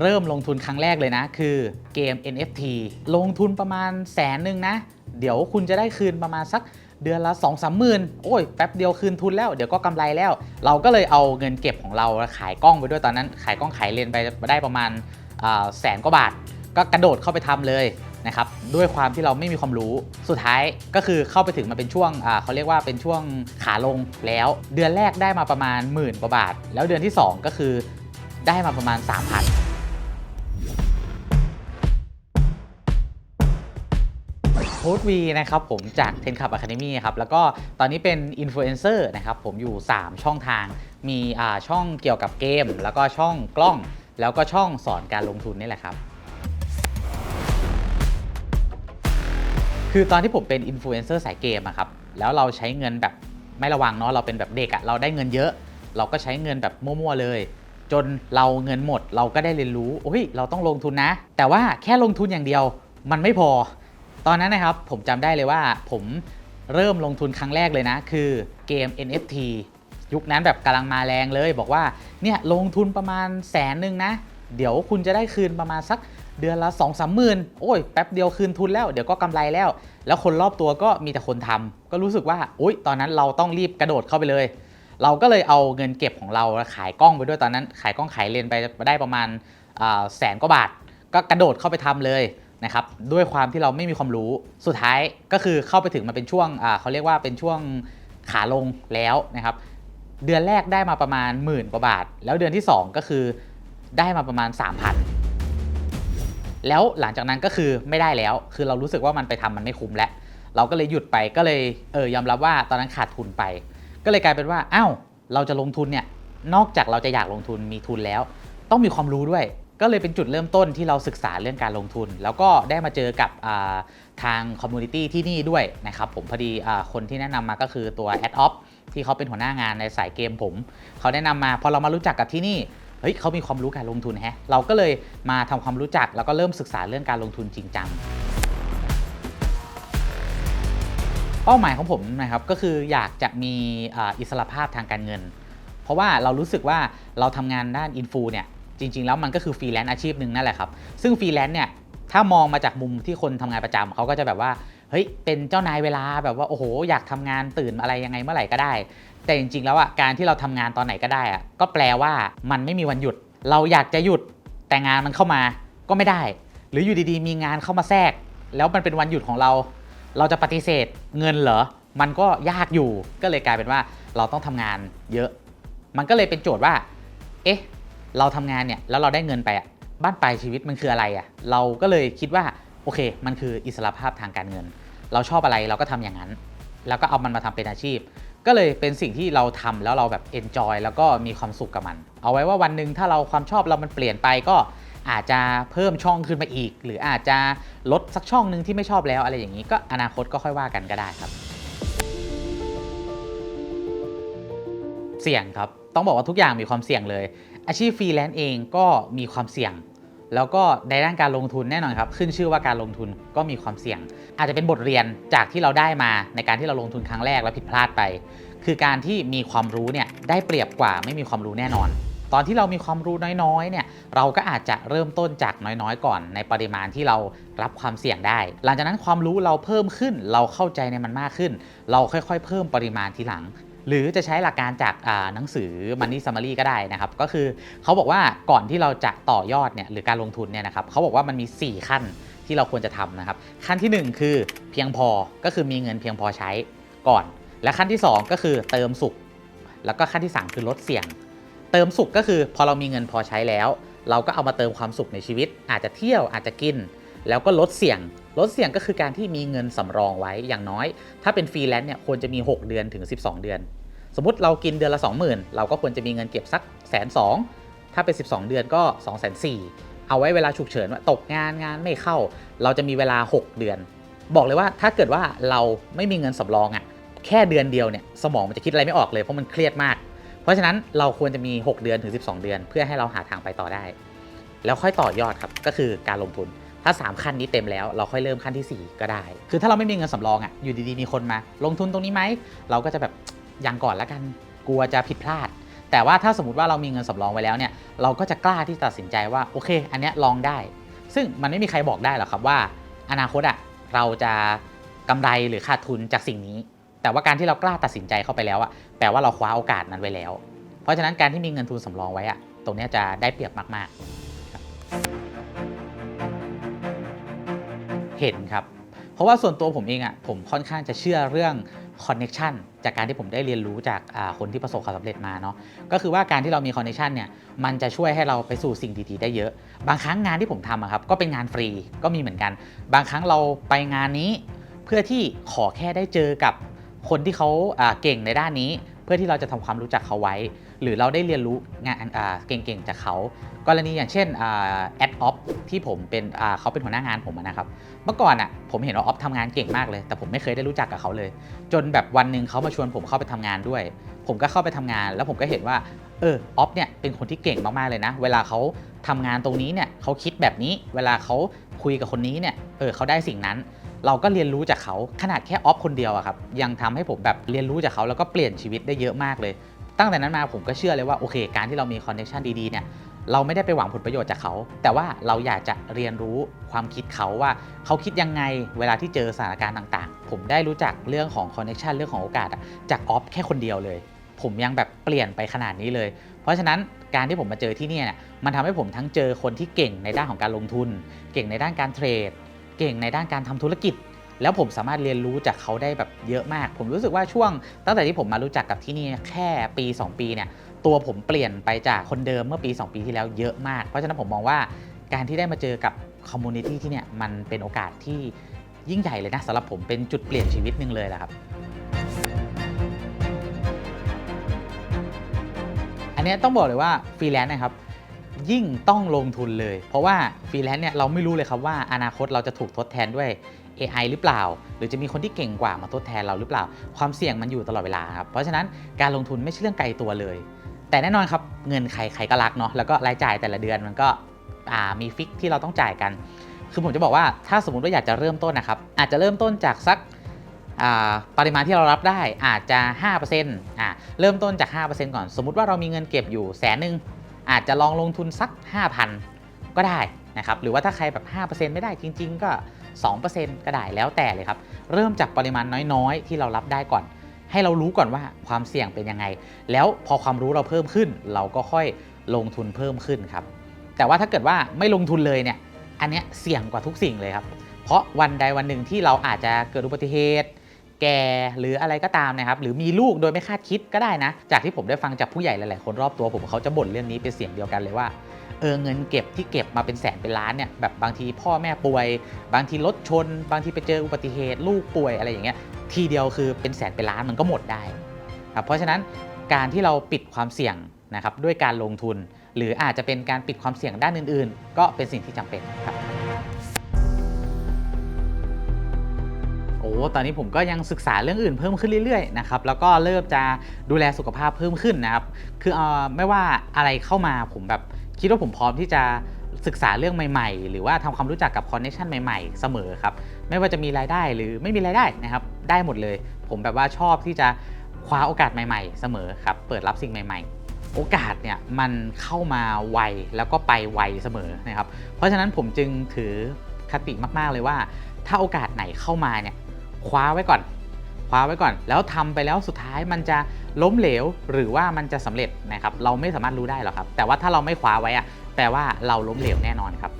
เริ่มลงทุนครั้งแรกเลยนะ คือเกม NFT ลงทุนประมาณแสนหนึ่งนะ เดี๋ยวคุณจะได้คืนประมาณสักเดือนละ2องสามหมื่นโอ้ยแป๊บเดียวคืนทุนแล้ว เดี๋ยวก็กำไรแล้ว เราก็เลยเอาเงินเก็บของเราขายกล้องไปด้วยตอนนั้น ขายกล้องขายเลนไปได้ประมาณแสนกว่าบาท ก็กระโดดเข้าไปทำเลยนะครับด้วยความที่เราไม่มีความรู้สุดท้ายก็คือเข้าไปถึงมาเป็นช่วงเขาเรียกว่าเป็นช่วงขาลงแล้ว เดือนแรกได้มาประมาณหมื่นกว่าบาท แล้วเดือนที่ 2 ก็คือได้มาประมาณ 3,000 ค้ดวีนะครับผมจาก Ten Club Academy ครับแล้วก็ตอนนี้เป็นอินฟลูเอนเซอร์นะครับผมอยู่ 3 ช่องทาง มีอ่าช่องเกี่ยวกับเกม แล้วก็ช่องกล้อง แล้วก็ช่องสอนการลงทุนนี่แหละครับคือตอนที่ผมเป็นอินฟลูเอนเซอร์สายเกมอะครับ แล้วเราใช้เงินแบบไม่ระวังเนาะ เราเป็นแบบเด็กอะเราได้เงินเยอะ เราก็ใช้เงินแบบมั่วๆเลย จนเราเงินหมด เราก็ได้เรียนรู้ โอ้ย เราต้องลงทุนนะ แต่ว่าแค่ลงทุนอย่างเดียวมันไม่พอ ตอนนั้นนะครับผมจำได้เลยว่าผมเริ่มลงทุนครั้งแรกเลยนะ คือเกม NFT ยุคนั้นแบบกำลังมาแรงเลยบอกว่าเนี่ยลงทุนประมาณแสนหนึ่งนะ เดี๋ยวคุณจะได้คืนประมาณสักเดือนละ2องสามหมื่นโอ้ยแป๊บเดียวคืนทุนแล้ว เดี๋ยวก็กำไรแล้ว แล้วคนรอบตัวก็มีแต่คนทำก็รู้สึกว่าโอ๊ยตอนนั้นเราต้องรีบกระโดดเข้าไปเลย เราก็เลยเอาเงินเก็บของเราขายกล้องไปด้วยตอนนั้น ขายกล้องขายเลนไปได้ประมาณแสนกว่าบาท ก็กระโดดเข้าไปทำเลย นะครับด้วยความที่เราไม่มีความรู้สุดท้ายก็คือเข้าไปถึงมาเป็นช่วงเขาเรียกว่าเป็นช่วงขาลงแล้วนะครับเดือนแรกได้มาประมาณหมื่นกว่าบาท แล้วเดือนที่ 2 ก็คือได้มาประมาณ 3,000 แล้วหลังจากนั้นก็คือไม่ได้แล้ว คือเรารู้สึกว่ามันไปทำมันไม่คุ้มแล้ว เราก็เลยหยุดไปก็เลยเออยอมรับว่าตอนนั้นขาดทุนไป ก็เลยกลายเป็นว่าอ้าวเราจะลงทุนเนี่ยนอกจากเราจะอยากลงทุนมีทุนแล้ว ต้องมีความรู้ด้วย ก็เลยเป็นจุดเริ่มต้นที่เราศึกษาเรื่องการลงทุน แล้วก็ได้มาเจอกับทางคอมมูนิตี้ที่นี่ด้วยนะครับผมพอดีคนที่แนะนำมาก็คือตัว a d o p ที่เขาเป็นหัวหน้างานในสายเกมผม เขาแนะนำมาพอเรามารู้จักกับที่นี่เฮ้ยเขามีความรู้การลงทุนแฮะเราก็เลยมาทำความรู้จักแล้วก็เริ่มศึกษาเรื่องการลงทุนจริงจังเป้าหมายของผมนะครับก็คืออยากจะมีอิสระภาพทางการเงิน เพราะว่าเรารู้สึกว่าเราทำงานด้านอินฟูเนี่ย จริง ๆ แล้วมันก็คือฟรีแลนซ์อาชีพหนึ่งนั่นแหละครับ ซึ่งฟรีแลนซ์เนี่ยถ้ามองมาจากมุมที่คนทำงานประจำเขาก็จะแบบว่าเฮ้ยเป็นเจ้านายเวลาแบบว่าโอ้โหอยากทำงานตื่นอะไรยังไงเมื่อไหร่ก็ได้ แต่จริง ๆ แล้วอะการที่เราทำงานตอนไหนก็ได้อะก็แปลว่ามันไม่มีวันหยุด เราอยากจะหยุดแต่งานมันเข้ามาก็ไม่ได้ หรืออยู่ดีๆ มีงานเข้ามาแทรก แล้วมันเป็นวันหยุดของเรา เราจะปฏิเสธเงินเหรอมันก็ยากอยู่ก็เลยกลายเป็นว่าเราต้องทำงานเยอะ มันก็เลยเป็นโจทย์ว่า เอ๊ะ เราทำงานเนี่ยแล้วเราได้เงินไปอะบ้านปลายชีวิตมันคืออะไรอะเราก็เลยคิดว่าโอเค มันคืออิสระภาพทางการเงิน เราชอบอะไรเราก็ทำอย่างนั้น แล้วก็เอามันมาทำเป็นอาชีพ ก็เลยเป็นสิ่งที่เราทำแล้วเราแบบเอนจอยแล้วก็มีความสุขกับมัน เอาไว้ว่าวันหนึ่งถ้าเราความชอบเรามันเปลี่ยนไปก็อาจจะเพิ่มช่องขึ้นมาอีก หรืออาจจะลดสักช่องหนึ่งที่ไม่ชอบแล้วอะไรอย่างนี้ก็อนาคตก็ค่อยว่ากันก็ได้ครับ เสี่ยงครับ ต้องบอกว่าทุกอย่างมีความเสี่ยงเลย อาชีพฟรีแลนซ์เองก็มีความเสี่ยง แล้วก็ในด้านการลงทุนแน่นอนครับ ขึ้นชื่อว่าการลงทุนก็มีความเสี่ยง อาจจะเป็นบทเรียนจากที่เราได้มาในการที่เราลงทุนครั้งแรกแล้วผิดพลาดไป คือการที่มีความรู้เนี่ยได้เปรียบกว่าไม่มีความรู้แน่นอนตอนที่เรามีความรู้น้อยๆ เนี่ย เราก็อาจจะเริ่มต้นจากน้อยๆ ก่อนในปริมาณที่เรารับความเสี่ยงได้ หลังจากนั้นความรู้เราเพิ่มขึ้น เราเข้าใจในมันมากขึ้น เราค่อยๆ เพิ่มปริมาณทีหลัง หรือจะใช้หลักการจากหนังสือ Money Summary ก็ได้นะครับ ก็คือเขาบอกว่าก่อนที่เราจะต่อยอดเนี่ยหรือการลงทุนเนี่ยนะครับเขาบอกว่ามันมี 4 ขั้นที่เราควรจะทำนะครับ ขั้นทีหนึ่1 คือเพียงพอก็คือมีเงินเพียงพอใช้ก่อน และขั้นที่ 2 ก็คือเติมสุข แล้วก็ขั้นที่ 3 คือลดเสี่ยง เติมสุขก็คือพอเรามีเงินพอใช้แล้ว เราก็เอามาเติมความสุขในชีวิต อาจจะเที่ยวอาจจะกิน แล้วก็ลดเสี่ยง ลดเสี่ยงก็คือการที่มีเงินสำรองไว้อย่างน้อย ถ้าเป็นฟรีแลนซ์เนี่ยควรจะมี 6 เดือนถึง 12 เดือน สมมติเรากินเดือนละ 20,000 เราก็ควรจะมีเงินเก็บสักแสนสองถ้าเป็น 12 เดือนก็2องแสนสี่เอาไว้เวลาฉุกเฉินว่าตกงานงานไม่เข้า เราจะมีเวลา 6 เดือน บอกเลยว่าถ้าเกิดว่าเราไม่มีเงินสำรองอะ่ะแค่เดือนเดียวเนี่ยสมองมันจะคิดอะไรไม่ออกเลยเพราะมันเครียดมาก เพราะฉะนั้นเราควรจะมี 6 เดือนถึง 12 เดือน เพื่อให้เราหาทางไปต่อได้ แล้วค่อยต่อยอดครับก็คือการลงทุน ถ้า 3 ขั้นนี้เต็มแล้วเราค่อยเริ่มขั้นทีสี่4 ก็ได้ คือถ้าเราไม่มีเงินสำรองอะ่ะอยู่ดีๆมีคนมา ลงทุนตรงนี้ไหม เราก็จะแบบยังก่อนแล้วกันกลัวจะผิดพลาด แต่ว่าถ้าสมมติว่าเรามีเงินสำรองไว้แล้วเนี่ยเราก็จะกล้าที่ตัดสินใจว่าโอเค อันเนี้ยลองได้ ซึ่งมันไม่มีใครบอกได้หรอกครับว่า อนาคตอะเราจะกำไรหรือขาดทุนจากสิ่งนี้ แต่ว่าการที่เรากล้าตัดสินใจเข้าไปแล้วอะแปลว่าเราคว้าโอกาสนั้นไว้แล้ว เพราะฉะนั้นการที่มีเงินทุนสำรองไว้อะตรงนี้จะได้เปรียบมาก ๆ เห็นครับ เพราะว่าส่วนตัวผมเองอะผมค่อนข้างจะเชื่อเรื่องคอนเน็ชันจากการที่ผมได้เรียนรู้จากคนที่ประสบความสำเร็จมาเนาะก็คือว่าการที่เรามีคอนเน็ชันเนี่ยมันจะช่วยให้เราไปสู่สิ่งดีๆได้เยอะ บางครั้งงานที่ผมทำอะครับก็เป็นงานฟรีก็มีเหมือนกัน บางครั้งเราไปงานนี้ เพื่อที่ขอแค่ได้เจอกับคนที่เขาเก่งในด้านนี้ เพื่อที่เราจะทำความรู้จักเขาไว้ หรือเราได้เรียนรู้งานเก่งๆจากเขา กรณีอย่างเช่นแอ ออฟที่ผมเป็นอ่าเขาเป็นหัวหน้างานผมอะนะครับ เมื่อก่อนอะผมเห็นว่าออฟทำงานเก่งมากเลย แต่ผมไม่เคยได้รู้จักกับเขาเลย จนแบบวันหนึ่งเขามาชวนผมเข้าไปทำงานด้วย ผมก็เข้าไปทำงาน แล้วผมก็เห็นว่าเออออฟเนี่ยเป็นคนที่เก่งมากๆเลยนะ เวลาเขาทำงานตรงนี้เนี่ยเขาคิดแบบนี้ เวลาเขาคุยกับคนนี้เนี่ยเออเขาได้สิ่งนั้น เราก็เรียนรู้จากเขาขนาดแค่ออฟคนเดียวอะครับยังทำให้ผมแบบเรียนรู้จากเขาแล้วก็เปลี่ยนชีวิตได้เยอะมากเลย ตั้งแต่นั้นมาผมก็เชื่อเลยว่าโอเค การที่เรามีคอนเนคชันดีๆเนี่ย เราไม่ได้ไปหวังผลประโยชน์จากเขา แต่ว่าเราอยากจะเรียนรู้ความคิดเขาว่า เขาคิดยังไงเวลาที่เจอสถานการณ์ต่างๆ ผมได้รู้จักเรื่องของคอนเนคชันเรื่องของโอกาสจากออฟแค่คนเดียวเลย ผมยังแบบเปลี่ยนไปขนาดนี้เลย เพราะฉะนั้นการที่ผมมาเจอที่นี่เนี่ยมันทำให้ผมทั้งเจอคนที่เก่งในด้านของการลงทุน เก่งในด้านการเทรด เก่งในด้านการทำธุรกิจแล้วผมสามารถเรียนรู้จากเขาได้แบบเยอะมาก ผมรู้สึกว่าช่วงตั้งแต่ที่ผมมารู้จักกับที่นี่แค่ปี 2 ปีเนี่ย ตัวผมเปลี่ยนไปจากคนเดิมเมื่อปี 2 ปีที่แล้วเยอะมาก เพราะฉะนั้นผมมองว่าการที่ได้มาเจอกับคอมมูนิตี้ที่เนี่ยมันเป็นโอกาสที่ยิ่งใหญ่เลยนะสำหรับผมเป็นจุดเปลี่ยนชีวิตหนึ่งเลยแหละครับ อันนี้ต้องบอกเลยว่าฟรีแลนซ์นะครับยิ่งต้องลงทุนเลย เพราะว่าฟรีแลนซ์เนี่ยเราไม่รู้เลยครับว่าอนาคตเราจะถูกทดแทนด้วย AI หรือเปล่า หรือจะมีคนที่เก่งกว่ามาทดแทนเราหรือเปล่า ความเสี่ยงมันอยู่ตลอดเวลาครับเพราะฉะนั้นการลงทุนไม่ใช่เรื่องไกลตัวเลย แต่แน่นอนครับเงินใครใครก็รักเนาะแล้วก็รายจ่ายแต่ละเดือนมันก็มีฟิกที่เราต้องจ่ายกัน คือผมจะบอกว่าถ้าสมมติว่าอยากจะเริ่มต้นนะครับ อาจจะเริ่มต้นจากสักปริมาณที่เรารับได้อาจจะ 5%อ่าเริ่มต้นจาก 5%ก่อน สมมุติว่าเรามีเงินเก็บอยู่แสนหนึ่งอาจจะลองลงทุนสัก 5,000 ก็ได้นะครับ หรือว่าถ้าใครแบบ 5%ไม่ได้จริง ๆ ก็ 2%ก็ได้แล้วแต่เลยครับ เริ่มจากปริมาณน้อยๆ ที่เรารับได้ก่อน ให้เรารู้ก่อนว่าความเสี่ยงเป็นยังไง แล้วพอความรู้เราเพิ่มขึ้น เราก็ค่อยลงทุนเพิ่มขึ้นครับ แต่ว่าถ้าเกิดว่าไม่ลงทุนเลยเนี่ย อันเนี้ยเสี่ยงกว่าทุกสิ่งเลยครับ เพราะวันใดวันหนึ่งที่เราอาจจะเกิดอุบัติเหตุ แก่หรืออะไรก็ตามนะครับ หรือมีลูกโดยไม่คาดคิดก็ได้นะ จากที่ผมได้ฟังจากผู้ใหญ่หลายๆคนรอบตัวผมเขาจะบ่นเรื่องนี้เป็นเสียงเดียวกันเลยว่าเออเงินเก็บที่เก็บมาเป็นแสนเป็นล้านเนี่ยแบบบางทีพ่อแม่ป่วย บางทีรถชน บางทีไปเจออุบัติเหตุลูกป่วยอะไรอย่างเงี้ย ทีเดียวคือเป็นแสนเป็นล้านมันก็หมดได้ครับเพราะฉะนั้นการที่เราปิดความเสี่ยงนะครับด้วยการลงทุน หรืออาจจะเป็นการปิดความเสี่ยงด้านอื่น ๆ ก็เป็นสิ่งที่จำเป็นครับโอ้ตอนนี้ผมก็ยังศึกษาเรื่องอื่นเพิ่มขึ้นเรื่อยๆนะครับ แล้วก็เริ่มจะดูแลสุขภาพเพิ่มขึ้นนะครับ คือเออไม่ว่าอะไรเข้ามาผมแบบคิดว่าผมพร้อมที่จะ ศึกษาเรื่องใหม่ ๆ หรือว่าทำความรู้จักกับคอนเนคชันใหม่ๆ เสมอครับ ไม่ว่าจะมีรายได้หรือไม่มีรายได้นะครับ ได้หมดเลย ผมแบบว่าชอบที่จะคว้าโอกาสใหม่ๆ เสมอครับ เปิดรับสิ่งใหม่ ๆ โอกาสเนี่ยมันเข้ามาไวแล้วก็ไปไวเสมอนะครับ เพราะฉะนั้นผมจึงถือคติมากๆเลยว่า ถ้าโอกาสไหนเข้ามาเนี่ยคว้าไว้ก่อน ว้าไว้ก่อน แล้วทำไปแล้วสุดท้ายมันจะล้มเหลวหรือว่ามันจะสำเร็จนะครับเราไม่สามารถรู้ได้หรอกครับ แต่ว่าถ้าเราไม่คว้าไว้อะแปลว่าเราล้มเหลวแน่นอนครับ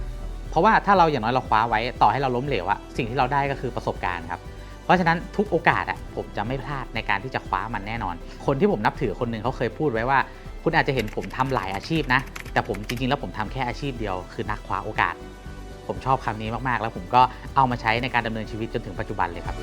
เพราะว่าถ้าเราอย่างน้อยเราคว้าไว้ต่อให้เราล้มเหลวอะสิ่งที่เราได้ก็คือประสบการณ์ครับเพราะฉะนั้นทุกโอกาสอะผมจะไม่พลาดในการที่จะคว้ามันแน่นอน คนที่ผมนับถือคนหนึ่งเขาเคยพูดไว้ว่า คุณอาจจะเห็นผมทำหลายอาชีพนะ แต่ผมจริงๆ แล้วผมทำแค่อาชีพเดียวคือนักคว้าโอกาส ผมชอบคำนี้มากๆ แล้วผมก็เอามาใช้ในการดำเนินชีวิตจนถึงปัจจุบันเลยครับ